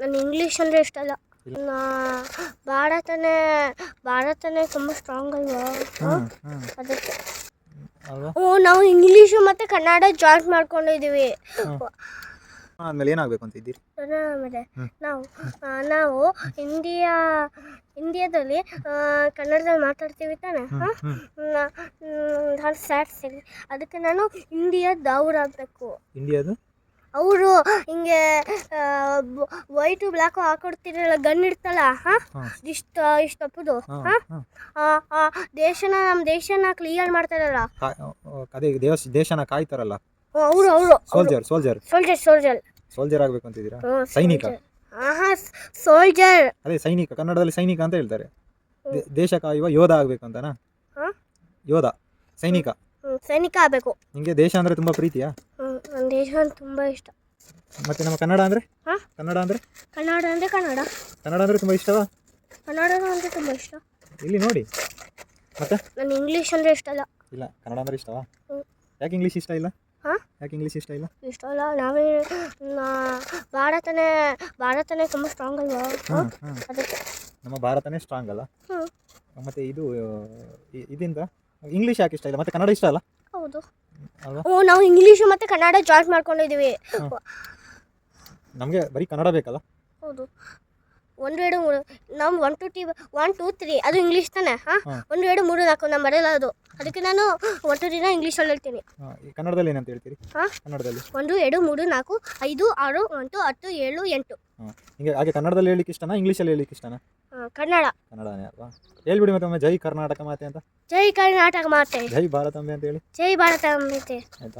ನನಗೆ ಇಂಗ್ಲೀಷ್ ಅಂದರೆ ಇಷ್ಟ ಅಲ್ಲ ಭಾರತನೇ ಭಾರತನೇ ತುಂಬ ಸ್ಟ್ರಾಂಗ್ ಅಲ್ವಾ? ಅದಕ್ಕೆ. ಓ ನಾವು ಇಂಗ್ಲೀಷು ಮತ್ತು ಕನ್ನಡ ಜಾಯಿಂಟ್ ಮಾಡ್ಕೊಂಡಿದ್ದೀವಿ ಆಮೇಲೆ ಏನಾಗಬೇಕು ಅಂತ ಇದ್ದೀರಿ? ಆಮೇಲೆ. ನಾವು ನಾವು ಇಂಡಿಯಾ ಇಂಡಿಯಾದಲ್ಲಿ ಕನ್ನಡದಲ್ಲಿ ಮಾತಾಡ್ತೀವಿ ತಾನೆ? ಹಾಂ? ನಾನು ಸಿಗಿ ಅದಕ್ಕೆ ನಾನು ಇಂಡಿಯಾದ ಆಗಬೇಕು. ಇಂಡಿಯಾದು ಅವರು ಹಿಂಗೆ ವೈಟು ಬ್ಲ್ಯಾಕು ಹಾಕೊಡ್ತಿರಲ್ಲ ಗನ್ ಇಡ್ತಲ್ಲ ಹಾಂ? ಇಷ್ಟ ಇಷ್ಟ ಇಷ್ಟು ತಪ್ಪದು ಹಾಂ ದೇಶನ ನಮ್ಮ ದೇಶನ ಕ್ಲಿಯರ್ ಮಾಡ್ತಾರಲ್ಲ? ಅದೇ ದೇಶ ದೇಶನ ಕಾಯ್ತಾರಲ್ಲ? ಅವರು ಅವರು. Soldier soldier soldier soldier soldier ಆಗಬೇಕು ಅಂತಿದ್ದೀರಾ? ಸೈನಿಕ. ಆಹಾ ಸೋಲ್ಜರ್ ಅದೇ ಸೈನಿಕ ಕನ್ನಡದಲ್ಲಿ ಸೈನಿಕ ಅಂತ ಹೇಳ್ತಾರೆ. ದೇಶ ಕಾಯುವ ಯೋಧ ಆಗಬೇಕು ಅಂತನಾ? ಹಾಂ? ಯೋಧ ಸೈನಿಕ. ಸೈನಿಕ ಆಗಬೇಕು. ನಿಮಗೆ ದೇಶ ಅಂದ್ರೆ ತುಂಬಾ ಪ್ರೀತಿಯಾ? ದೇಶ ತುಂಬಾ ಇಷ್ಟ. ಮತ್ತು ನಮ್ಮ ಕನ್ನಡ ಅಂದರೆ? ಹಾ? ಕನ್ನಡ ಅಂದರೆ? ಕನ್ನಡ ಅಂದರೆ ಕನ್ನಡ. ಕನ್ನಡ ಅಂದರೆ ತುಂಬ ಇಷ್ಟವಾ? ಕನ್ನಡ ಅಂದರೆ ತುಂಬ ಇಷ್ಟ. ಇಲ್ಲಿ ನೋಡಿ. ಮತ್ತೆ? ನಾನು ಇಂಗ್ಲಿಷ್ ಅಂದ್ರೆ ಇಷ್ಟ ಅಲ್ಲ. ಇಲ್ಲ ಕನ್ನಡ ಅಂದರೆ ಇಷ್ಟವಾ? ಹ್ಮ್. ಯಾಕೆ ಇಂಗ್ಲೀಷ್ ಇಷ್ಟ ಇಲ್ಲ? ಹಾಂ? ಯಾಕೆ ಇಂಗ್ಲೀಷ್ ಇಷ್ಟ ಇಲ್ಲ? ಇಷ್ಟ ಅಲ್ಲ ನಾವೇ ನಾ- ಭಾರತನೇ ಭಾರತನೇ ತುಂಬ ಸ್ಟ್ರಾಂಗ್ ಅಲ್ವಾ? ಹಾಂ ಹಾಂ. ಅದಕ್ಕೆ. ನಮ್ಮ ಭಾರತನೇ ಸ್ಟ್ರಾಂಗ್ ಅಲ್ಲ? ಮತ್ತೆ ಮತ್ತು ಇದು ಇದಿಂದ? ಇದರಿಂದ ಇಂಗ್ಲೀಷ್ ಯಾಕೆ ಇಷ್ಟ ಇಲ್ಲ? ಮತ್ತೆ ಕನ್ನಡ ಇಷ್ಟ ಅಲ್ಲ? ಹೌದು. ಓ ನಾವು ಇಂಗ್ಲೀಷು ಮತ್ತೆ ಕನ್ನಡ ಜಾಯಿಂಟ್ ಮಾಡ್ಕೊಂಡಿದ್ದೀವಿ. ನಮಗೆ ಬರೀ ಕನ್ನಡ ಬೇಕಲ್ಲ? ಹೌದು. ಒಂದು ಎರಡು ಮೂರು. ನಮ್ಮ one two T one two three ಅದು ಇಂಗ್ಲೀಷ್ ತಾನೆ ಹಾಂ? ಹಾ. ಒಂದು ಎರಡು ಮೂರು ನಾಲ್ಕು ನಮ್ಮ ಬರೆಯಲ್ಲ ಅದು. ಅದಕ್ಕೆ ನಾನು ಒಟ್ಟು ದಿನ ಇಂಗ್ಲೀಷಲ್ಲಿ ಹೇಳ್ತೀನಿ. ಕನ್ನಡದಲ್ಲಿ ಏನಂತ ಹೇಳ್ತೀರಿ? ಹಾಂ? ಕನ್ನಡದಲ್ಲಿ. ಒಂದು ಎರಡು ಮೂರು ನಾಲ್ಕು ಐದು ಆರು ಒಂದು ಹತ್ತು ಏಳು ಎಂಟು. ಹಾಂ ಹಿಂಗೆ ಹಾಗೆ ಕನ್ನಡದಲ್ಲಿ ಹೇಳಲಿಕ್ಕೆ ಇಷ್ಟನಾ ಇಂಗ್ಲೀಷಲ್ಲಿ ಹೇಳಲಿಕ್ಕೆ ಇಷ್ಟನಾ? ಆ, ಕನ್ನಡ. ಕನ್ನಡನೇ ಅಲ್ವಾ? ಹೇಳ್ಬಿಡಿ ಮತ್ತೆ ಒಮ್ಮೆ ಜೈ ಕರ್ನಾಟಕ ಮಾತೆ ಅಂತ. ಜೈ ಕರ್ನಾಟಕ ಮಾತೆ. ಜೈ ಭಾರತಾಂಬೆ ಅಂತ ಹೇಳಿ. ಜೈ ಭಾರತ ಅಂತ ಆಯ್ತಾ?